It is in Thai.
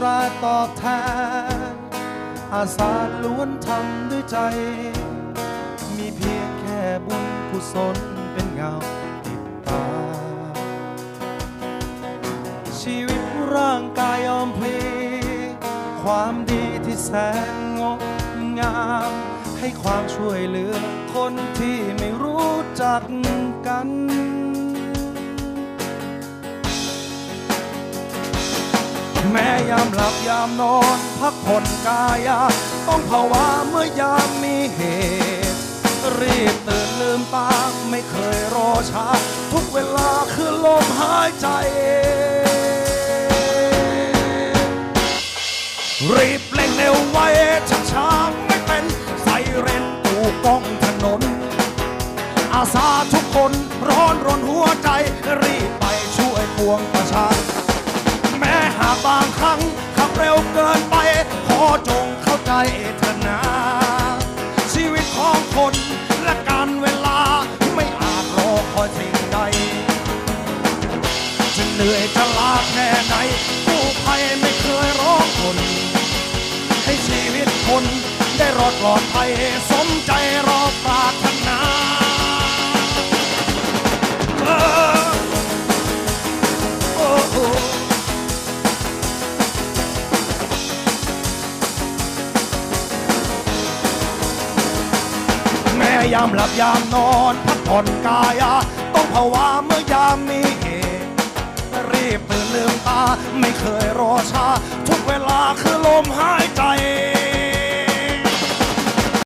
ตราตอบแทน อาสาล้วนทำด้วยใจ มีเพียงแค่บุญกุศลเป็นเงาติดตา ชีวิตร่างกายยอมพลีความดีที่แสนงดงาม ให้ความช่วยเหลือคนที่ไม่รู้จักกัน แม้ยามหลับยามนอน พักผ่อนกายา ต้องภาวะเมื่อยามมีเหตุ รีบตื่นลืมตาไม่เคยรอช้า ทุกเวลาคือลมหายใจ รีบเร่งเร็วไว้ช้าช้าๆไม่เป็น ไซเรนตูกล้องถนน อาสา หากบางครั้งขับเร็วเกินไป ขอจงเข้าใจเถอะนะชีวิตของคนและการเวลาไม่อาจรอคอยสิ่งใดจะเหนื่อยจะลาแค่ไหนกู้ภัยไม่เคยร้องคน ให้ชีวิตคนได้รอดปลอดภัยสมใจรอปรารถ ยามหลับยามนอนพักผ่อนกายาต้องภาวะเมื่อยามมีเหตุรีบตื่นลืมตา ไม่เคยรอช้าทุกเวลาคือลมหายใจ